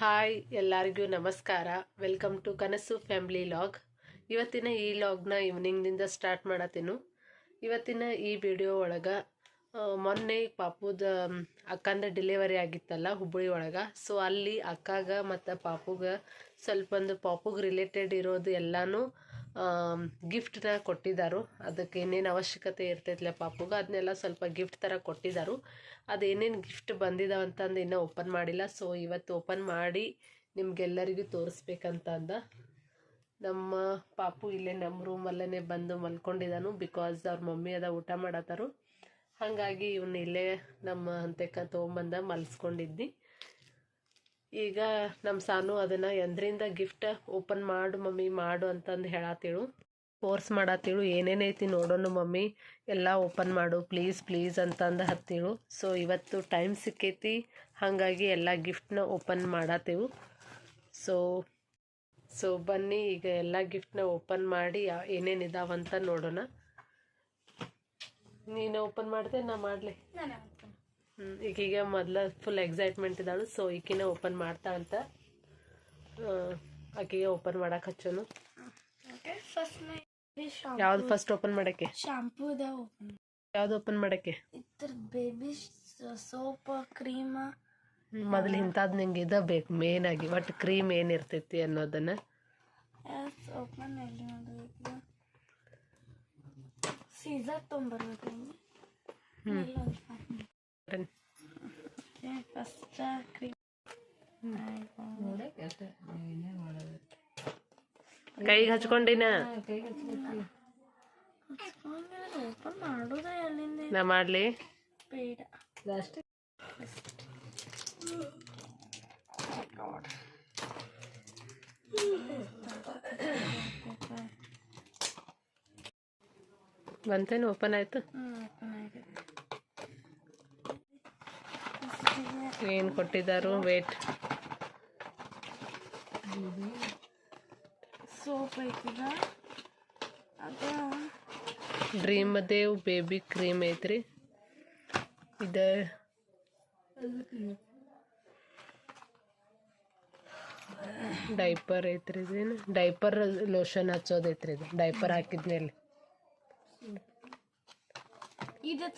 Hi ಎಲ್ಲರಿಗೂ ನಮಸ್ಕಾರ. Welcome to Kanasu family log ಇವತ್ತಿನ ಈ ಲಾಗ್ನ ಈವ್ನಿಂಗ್ನಿಂದ ಸ್ಟಾರ್ಟ್ ಮಾಡತ್ತೇನು. ಇವತ್ತಿನ ಈ ವಿಡಿಯೋ ಒಳಗೆ ಮೊನ್ನೆ ಪಾಪುದ ಅಕ್ಕಂದ ಡೆಲಿವರಿ ಆಗಿತ್ತಲ್ಲ ಹುಬ್ಬಳ್ಳಿ ಒಳಗೆ. ಸೊ ಅಲ್ಲಿ ಅಕ್ಕಾಗ ಮತ್ತು ಪಾಪುಗ ಸ್ವಲ್ಪ ಒಂದು ಪಾಪುಗೆ ರಿಲೇಟೆಡ್ ಇರೋದು ಎಲ್ಲನೂ ಗಿಫ್ಟ್ನ ಕೊಟ್ಟಿದ್ದಾರು ಅದಕ್ಕೆ ಏನೇನು ಅವಶ್ಯಕತೆ ಇರ್ತೈತ್ಲೆ ಪಾಪುಗ. ಅದನ್ನೆಲ್ಲ ಸ್ವಲ್ಪ ಗಿಫ್ಟ್ ಥರ ಕೊಟ್ಟಿದ್ದಾರೆ ಅದು ಏನೇನು ಗಿಫ್ಟ್ ಬಂದಿದ್ದಾವೆ ಅಂತಂದು ಇನ್ನೂ ಓಪನ್ ಮಾಡಿಲ್ಲ. ಸೊ ಇವತ್ತು ಓಪನ್ ಮಾಡಿ ನಿಮಗೆಲ್ಲರಿಗೂ ತೋರಿಸ್ಬೇಕಂತ ಅಂದ ನಮ್ಮ ಪಾಪು ಇಲ್ಲೇ ನಮ್ಮ ರೂಮಲ್ಲೇ ಬಂದು ಮಲ್ಕೊಂಡಿದ್ದಾನು ಬಿಕಾಸ್ ಅವ್ರ ಮಮ್ಮಿ ಅದ ಊಟ ಮಾಡತ್ತಾರು ಹಾಗಾಗಿ ಇವನು ಇಲ್ಲೇ ನಮ್ಮ ಅಂತೆಕ್ಕ ತೊಗೊಂಬಂದ ಮಲ್ಸ್ಕೊಂಡಿದ್ದಿ. ಈಗ ನಮ್ಮ ಸಾನು ಅದನ್ನು ಎಂದ್ರಿಂದ ಗಿಫ್ಟ್ ಓಪನ್ ಮಾಡು ಮಮ್ಮಿ, ಮಾಡು ಅಂತಂದು ಹೇಳತ್ತೇಳು ಫೋರ್ಸ್ ಮಾಡತ್ತೇಳು ಏನೇನೈತಿ ನೋಡೋಣ ಮಮ್ಮಿ. ಎಲ್ಲ ಓಪನ್ ಮಾಡು. ಪ್ಲೀಸ್ ಪ್ಲೀಸ್ ಅಂತಂದು ಹತ್ತಿಳು. ಸೊ ಇವತ್ತು ಟೈಮ್ ಸಿಕ್ಕೈತಿ. ಹಾಗಾಗಿ ಎಲ್ಲ ಗಿಫ್ಟ್ನ ಓಪನ್ ಮಾಡತ್ತೇವು ಸೊ ಸೊ ಬನ್ನಿ, ಈಗ ಎಲ್ಲ ಗಿಫ್ಟ್ನ ಓಪನ್ ಮಾಡಿ ಏನೇನಿದಾವಂತ ಏನೇನ್ ಇದಾವಂತ ನೋಡೋಣ. ನೀನು ಓಪನ್ ಮಾಡಿದೆ, ನಾ ಮಾಡಲಿ. ಈಗೀಗ ಮೊದಲ ಫುಲ್ ಎಕ್ಸೈಟ್ಮೆಂಟ್ ಇದ್ದಾಳು ಸೊ ಈಕಿನ ಓಪನ್ ಮಾಡ್ತಾ ಅಂತ ಆಕೆಗೆ ಓಪನ್ ಮಾಡಕ್ಕೆ ಹಚ್ಚೋನು. ಯಾವ್ದು ಫಸ್ಟ್ ಓಪನ್ ಮಾಡಕ್ಕೆ? ಶಾಂಪೂ. ಯಾವ್ದು ಓಪನ್ ಮಾಡಕ್ಕೆ? ಇತರ ಬೇಬಿ ಸೋಪ್ ಕ್ರೀಮ್ ಮೊದಲು ಇಂಥದ್ದು ನಿಂಗೆ ಇದ ಬೇಕು ಮೇನ್ ಆಗಿ ಒಟ್ಟು ಕ್ರೀಮ್ ಏನಿರ್ತೈತಿ ಅನ್ನೋದನ್ನ. ಎಸ್ ಓಪನ್ ಎಲ್ಲಿ ಮಾಡಬೇಕು ಸೀಸರ್ ತೊಗೊಂಬರ್ಬೇಕು ಫಸ್ಟ್ ಕ್ರೀಮ್ ಕೈಗೆ ಹಚ್ಕೊಂಡಿನ ಓಪನ್ ಮಾಡೋದ ನಾ ಮಾಡ್ಲಿ. ಬೇಡ. ಬಂತೇನು ಓಪನ್ ಆಯ್ತು ಹ್ಮ್ ಓಪನ್ ಆಗಿದೆ ಏನು ಕೊಟ್ಟಿದ್ದಾರು. ವೇಟ್ ಸೋಪ್ ಐತಿದ ಅದ ಡ್ರೀಮ್ ದೇವ್ ಬೇಬಿ ಕ್ರೀಮ್ ಐತ್ರಿ. ಇದ ಡೈಪರ್ ಐತ್ರಿ ಇದೇನು ಡೈಪರ್ ಲೋಷನ್ ಹಚ್ಚೋದೈತ್ರಿ ಇದು. ಡೈಪರ್ ಹಾಕಿದ್ಮೇಲೆ ಇದು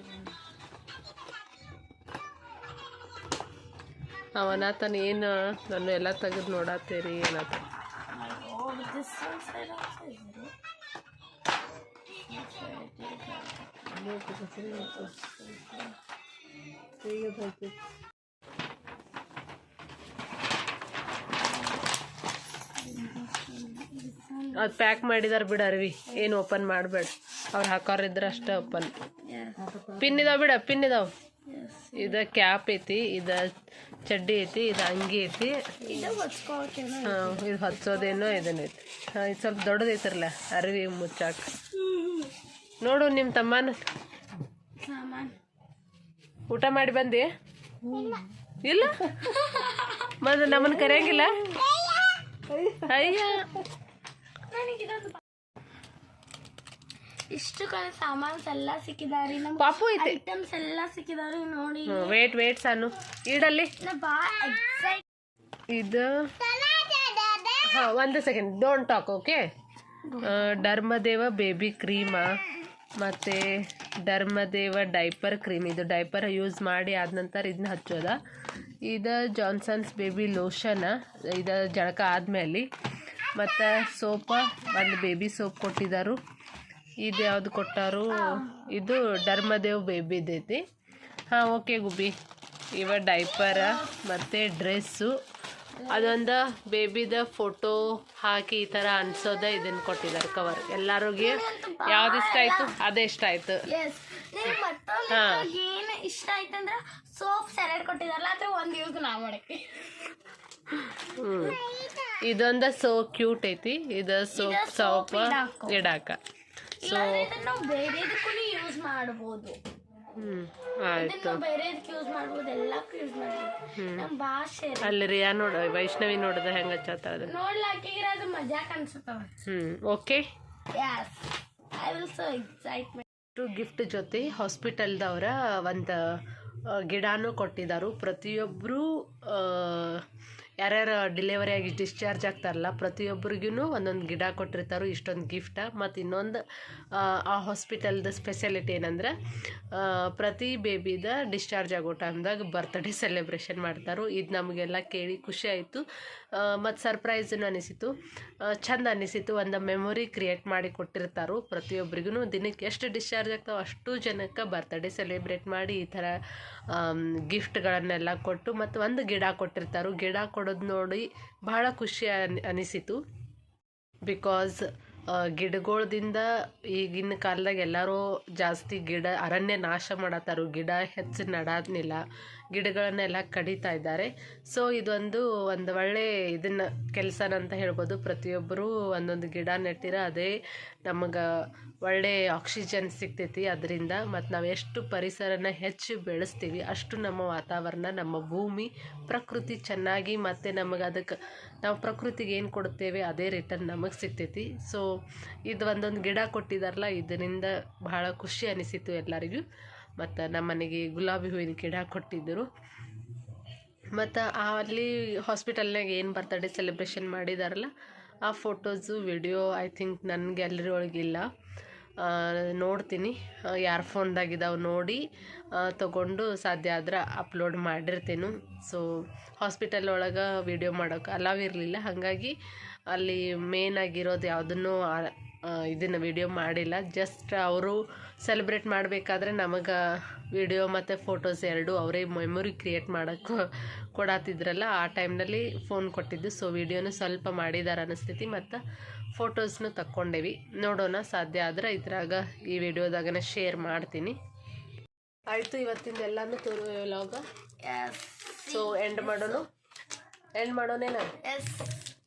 ಎತ್ತರದ ಅವನಾತನ ಏನು ನಾನು ಎಲ್ಲ ತೆಗೆದು ನೋಡತ್ತೀರಿ there. ಅದು ಪ್ಯಾಕ್ ಮಾಡಿದಾರ ಬಿಡ ಅರ್ವಿ ಏನು ಓಪನ್ ಮಾಡಬೇಡ ಅವ್ರು ಹಾಕೋರ್ ಇದ್ರೆ ಅಷ್ಟೇ ಓಪನ್ ಪಿನ್ ಇದಾವ ಬಿಡ ಪಿನ್ ಇದಾವ. ಇದ ಕ್ಯಾಪ್ ಐತಿ ಇದ ಚಡ್ಡಿ ಐತಿ ಇದು ಅಂಗಿ ಐತಿ. ಇದು ಹೊಚ್ಕೊಳಕೇನೋ ಹಾಂ ಇದು ಹಚ್ಚೋದೇನೋ ಇದನ್ನೈತಿ ಹಾಂ ಇದು ಸ್ವಲ್ಪ ದೊಡ್ಡದೈತ್ರಲ್ಲ ಅರಿವಿ ಮುಚ್ಚಾಕ. ನೋಡು ನಿಮ್ಮ ತಮ್ಮನ. ಊಟ ಮಾಡಿ ಬಂದಿ? ಇಲ್ಲ? ಮತ್ತೆ ನಮ್ಮನ್ನು ಕರೆಯಂಗಿಲ್ಲ? ಅಯ್ಯ. ಇಷ್ಟು ಕಡೆ ಸಾಮಾನ್ಸ್ ಎಲ್ಲ ಸಿಕ್ಕಿದಾರಿ. ನಮ್ ಪಾಪು ಐತಿ. ಐಟಮ್ಸ್ ಎಲ್ಲ ಸಿಕ್ಕಿದಾರಿ ನೋಡಿ. ವೇಟ್ ವೇಟ್ ಸಾನು ಇಡಲ್ಲಿ. ನಾ ಭಾಳ ಎಕ್ಸೈಟ್ ಇದು ಹಾಂ ಒಂದು second don't talk okay ಡರ್ಮದೇವ baby cream ಮತ್ತು ಡರ್ಮದೇವ ಡೈಪರ್ ಕ್ರೀಮ್ ಇದು ಡೈಪರ್ ಯೂಸ್ ಮಾಡಿ ಆದ ನಂತರ ಇದನ್ನ ಹಚ್ಚೋದ. ಇದು ಜಾನ್ಸನ್ಸ್ ಬೇಬಿ ಲೋಷನ ಇದು ಜಳಕ ಆದಮೇಲೆ. ಮತ್ತು ಸೋಪ ಒಂದು ಬೇಬಿ ಸೋಪ್ ಕೊಟ್ಟಿದ್ದಾರು ಇದು ಯಾವುದು ಕೊಟ್ಟಾರು? ಇದು ಧರ್ಮದೇವ್ ಬೇಬಿದೈತಿ ಹಾಂ ಓಕೆ ಗುಬ್ಬಿ. ಇವ ಡೈಪರ ಮತ್ತು ಡ್ರೆಸ್ಸು ಅದೊಂದು ಬೇಬಿದ ಫೋಟೋ ಹಾಕಿ ಈ ಥರ ಅನ್ಸೋದ ಇದನ್ನು ಕೊಟ್ಟಿದ್ದಾರೆ ಕವರ್ ಎಲ್ಲರಿಗೂ ಯಾವ್ದು ಇಷ್ಟ ಆಯಿತು ಅದೇ ಇಷ್ಟ ಆಯಿತು? ಹಾಂ. ಏನು ಇಷ್ಟ ಆಯ್ತಂದ್ರ ಸೋಪ್ ಸೆಲೆಡ್ ಕೊಟ್ಟಿದಾರಲ್ಲ ಅದ್ರ ಒಂದು ಯೂಸ್ ನಾವು ಮಾಡಕ್ಕೆ. ಹ್ಞೂ ಇದೊಂದು ಸೋ ಕ್ಯೂಟ್ ಐತಿ. ಇದು ಸೋಪ್ ಸೋಪ್ ಇಡಾಕ. ನಾವು ಬೇರೆದಕ್ಕೂ ಯೂಸ್ ಮಾಡ್ಬೋದು. ಆಯಿತು. ಬೇರೆದಕ್ಕೆ ಯೂಸ್ ಮಾಡ್ಬೋದು ಎಲ್ಲಕ್ಕೂ ಯೂಸ್ ಮಾಡ್ಬೋದು. ನಮ್ಮ ಭಾಷೆ ಅಲ್ಲಿ ರಿಯಾ ನೋಡ ವೈಷ್ಣವಿ ನೋಡಿದ ಹೆಂಗೆ ಹಚ್ಚತ್ತ ಅದು. ನೋಡ್ಲಾಕಿದ್ರೆ okay. Yes I will so excitement gift ಜೊತೆ ಹಾಸ್ಪಿಟಲ್ದವರ ಒಂದು ಗಿಡನೂ ಕೊಟ್ಟಿದ್ದಾರೆ ಪ್ರತಿಯೊಬ್ಬರು ಯಾರ್ಯಾರು ಡೆಲಿವರಿ ಆಗಿ ಡಿಸ್ಚಾರ್ಜ್ ಆಗ್ತಾರಲ್ಲ ಪ್ರತಿಯೊಬ್ಬರಿಗೂ ಒಂದೊಂದು ಗಿಡ ಕೊಟ್ಟಿರ್ತಾರೆ ಇಷ್ಟೊಂದು ಗಿಫ್ಟ ಮತ್ತು ಇನ್ನೊಂದು ಆ, ಹಾಸ್ಪಿಟಲ್ದ ಸ್ಪೆಷಾಲಿಟಿ ಏನಂದ್ರೆ ಪ್ರತಿ ಬೇಬಿದ ಡಿಸ್ಚಾರ್ಜ್ ಆಗೋ ಟೈಮ್ದಾಗ ಬರ್ತ್ಡೇ ಸೆಲೆಬ್ರೇಷನ್ ಮಾಡ್ತಾರೆ. ಇದು ನಮಗೆಲ್ಲ ಕೇಳಿ ಖುಷಿ ಆಯಿತು. ಮತ್ತು ಸರ್ಪ್ರೈಸನ್ನು ಅನಿಸಿತು. ಚಂದ ಅನಿಸಿತು. ಒಂದು ಮೆಮೊರಿ ಕ್ರಿಯೇಟ್ ಮಾಡಿ ಕೊಟ್ಟಿರ್ತಾರೋ. ಪ್ರತಿಯೊಬ್ಬರಿಗೂ ದಿನಕ್ಕೆ ಎಷ್ಟು ಡಿಸ್ಚಾರ್ಜ್ ಆಗ್ತಾವೆ ಅಷ್ಟು ಜನಕ್ಕೆ ಬರ್ತ್ಡೇ ಸೆಲೆಬ್ರೇಟ್ ಮಾಡಿ ಈ ಥರ ಗಿಫ್ಟ್ಗಳನ್ನೆಲ್ಲ ಕೊಟ್ಟು ಮತ್ತು ಒಂದು ಗಿಡ ಕೊಟ್ಟಿರ್ತಾರೋ. ಗಿಡ ಕೊಡೋದು ನೋಡಿ ಬಹಳ ಖುಷಿ ಅನ್, ಅನಿಸಿತು. ಬಿಕಾಸ್ ಗಿಡಗಳದಿಂದ ಈಗಿನ ಕಾಲ್ದಾಗ ಎಲ್ಲರೂ ಜಾಸ್ತಿ ಗಿಡ ಅರಣ್ಯ ನಾಶ ಮಾಡತ್ತಾರು. ಗಿಡ ಹೆಚ್ಚು ನಡಾದ್ನಿಲ್ಲ. ಗಿಡಗಳನ್ನೆಲ್ಲ ಕಡಿತಾ ಇದ್ದಾರೆ. ಸೊ ಇದೊಂದು ಒಂದು ಒಳ್ಳೆ ಇದನ್ನು ಕೆಲಸನಂತ ಹೇಳ್ಬೋದು. ಪ್ರತಿಯೊಬ್ಬರು ಒಂದೊಂದು ಗಿಡ ನೆಟ್ಟಿರ ಅದೇ ನಮಗೆ ಒಳ್ಳೆ ಆಕ್ಸಿಜನ್ ಸಿಗ್ತೈತಿ. ಅದರಿಂದ ಮತ್ತು ನಾವು ಎಷ್ಟು ಪರಿಸರನ ಹೆಚ್ಚು ಬೆಳೆಸ್ತೀವಿ, ಅಷ್ಟು ನಮ್ಮ ವಾತಾವರಣ, ನಮ್ಮ ಭೂಮಿ, ಪ್ರಕೃತಿ ಚೆನ್ನಾಗಿ ಮತ್ತು ನಮಗೆ ಅದಕ್ಕೆ ನಾವು ಪ್ರಕೃತಿಗೆ ಏನು ಕೊಡ್ತೇವೆ ಅದೇ ರಿಟರ್ನ್ ನಮಗೆ ಸಿಗ್ತೈತಿ. ಸೊ ಇದು ಒಂದೊಂದು ಗಿಡ ಕೊಟ್ಟಿದಾರಲ್ಲ, ಇದರಿಂದ ಬಹಳ ಖುಷಿ ಅನಿಸಿತು ಎಲ್ಲರಿಗೂ. ಮತ್ತು ನಮ್ಮ ಮನೆಗೆ ಗುಲಾಬಿ ಹೂವಿನ ಗಿಡ ಕೊಟ್ಟಿದ್ದರು. ಮತ್ತು ಅಲ್ಲಿ ಹಾಸ್ಪಿಟಲ್ನಾಗ ಏನು ಬರ್ತಡೇ ಸೆಲೆಬ್ರೇಷನ್ ಮಾಡಿದಾರಲ್ಲ, ಆ ಫೋಟೋಸು ವಿಡಿಯೋ ಐ ಥಿಂಕ್ ನನ್ನ ಗ್ಯಾಲರಿ ಒಳಗಿಲ್ಲ ನೋಡ್ತೀನಿ. ಯಾರ ಫೋನ್ದಾಗಿದ್ದಾವೆ ನೋಡಿ ತಗೊಂಡು ಸಾಧ್ಯ ಆದ್ರೆ ಅಪ್ಲೋಡ್ ಮಾಡಿರ್ತೀನಿ. ಸೊ ಹಾಸ್ಪಿಟಲ್ ಒಳಗೆ ವಿಡಿಯೋ ಮಾಡೋಕೆ ಅಲಾವ್ ಇರಲಿಲ್ಲ. ಹಾಗಾಗಿ ಅಲ್ಲಿ ಮೇನ್ ಆಗಿರೋದು ಯಾವುದನ್ನು ಇದನ್ನು ವಿಡಿಯೋ ಮಾಡಿಲ್ಲ. ಜಸ್ಟ್ ಅವರು ಸೆಲೆಬ್ರೇಟ್ ಮಾಡಬೇಕಾದ್ರೆ ನಮಗೆ ವಿಡಿಯೋ ಮತ್ತು ಫೋಟೋಸ್ ಎರಡು ಅವರೇ ಮೆಮೊರಿ ಕ್ರಿಯೇಟ್ ಮಾಡೋಕ್ಕೆ ಕೊಡತ್ತಿದ್ರಲ್ಲ ಆ ಟೈಮ್ನಲ್ಲಿ ಫೋನ್ ಕೊಟ್ಟಿದ್ದು. ಸೊ ವಿಡಿಯೋನು ಸ್ವಲ್ಪ ಮಾಡಿದಾರೆ ಅನಿಸ್ತೈತಿ ಮತ್ತು ಫೋಟೋಸ್ನು ತಕ್ಕೊಂಡೇವಿ. ನೋಡೋಣ ಸಾಧ್ಯ ಆದ್ರೆ ಇದ್ರಾಗ ಈ ವಿಡಿಯೋದಾಗನ ಶೇರ್ ಮಾಡ್ತೀನಿ. ಆಯಿತು ಇವತ್ತಿಂದ ಎಲ್ಲಾನು ತೋರು ವ್ಲಾಗ ಸೊ ಎಂಡ್ ಮಾಡೋಣ? ಎಂಡ್ ಮಾಡೋನೇನ ಎಸ್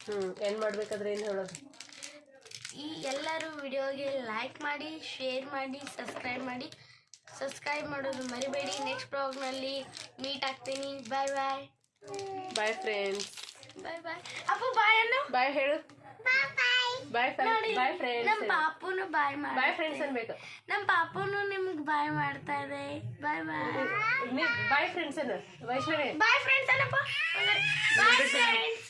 ಹ್ಞೂ ಎಂಡ್ ಮಾಡಬೇಕಾದ್ರೆ ಏನು ಹೇಳೋದು? ಈ ಎಲ್ಲರೂ ವಿಡಿಯೋಗೆ ಲೈಕ್ ಮಾಡಿ ಶೇರ್ ಮಾಡಿ ಸಬ್ಸ್ಕ್ರೈಬ್ ಮಾಡಿ. ಸಬ್ಸ್ಕ್ರೈಬ್ ಮಾಡೋದು ಮರಿಬೇಡಿ. ನೆಕ್ಸ್ಟ್ ಬ್ಲಾಗ್ನಲ್ಲಿ ಮೀಟ್ ಆಗ್ತೀನಿ. ಬಾಯ್ ಬಾಯ್ ಬಾಯ್ ಫ್ರೆಂಡ್ಸ್ ಬಾಯ್ ಬಾಯ್ ಅಪ್ಪ ಬಾಯ್ ಅನ್ನು. ಬಾಯ್ ಹೇಳು. ಬಾಯ್ ನೋಡಿ ಬಾಯ್ ನಮ್ಮ ಫ್ರೆಂಡ್ಸ್ ಪಾಪುನು ಬಾಯ್ ಮಾಡಿ ಬಾಯ್ ಫ್ರೆಂಡ್ಸ್ ಅನ್ಬೇಕು. ನಮ್ಮ ಪಾಪುನು ನಿಮ್ಗೆ ಬಾಯ್ ಮಾಡ್ತಾ ಇದೆ. ಬಾಯ್ ಬಾಯ್ ಬಾಯ್ ಫ್ರೆಂಡ್ಸ್ ಅನ್ನ. Vaishnavi. Bye friends bye friends